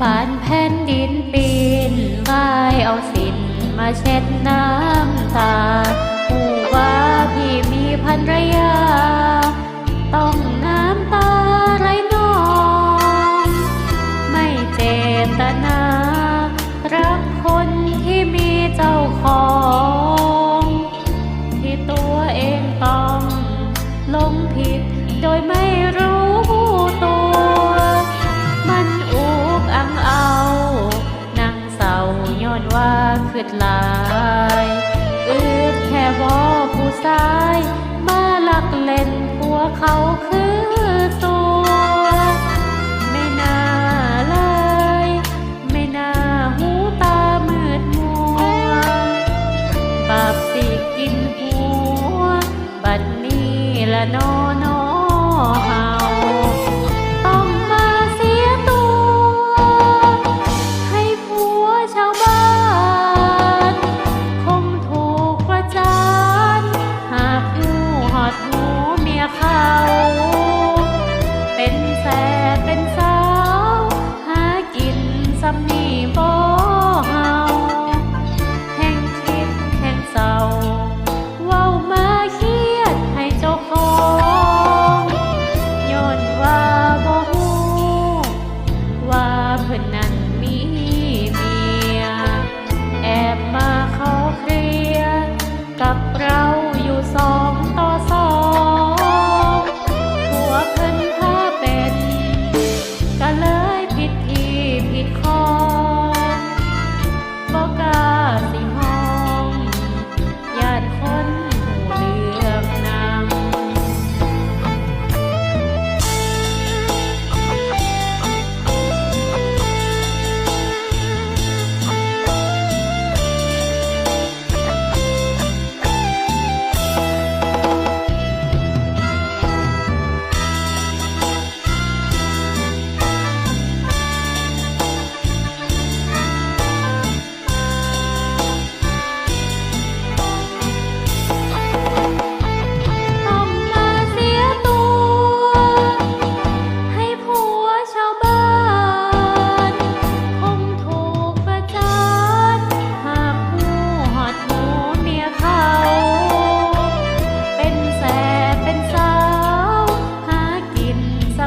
ปานแผ่นดินปีนวายเอาสินมาเช็ดน้ำตาหูว่าพี่มีภรรยา ต้องน้ำตาไหลนอง ไม่เจตนา รักคนที่มีเจ้าของ ที่ตัวเองต้องลงผิดโดยไม่รู้ อนว่าคืดหลายอืดแค่บอผู้ชาย มาลักเล่นผัวเขาคือ แสเป็นส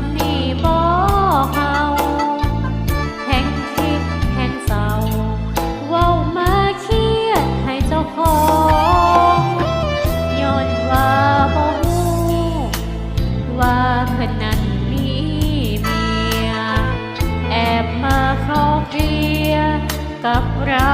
ำนีบ่เฮาแห่งคิดแห่งเศร้าเว้ามาเครียดให้เจ้าของย้อนว่าบ่ฮู้ว่าเพิ่นนั้นมีเมีย แอบมาเขอเคลียร์กับเรา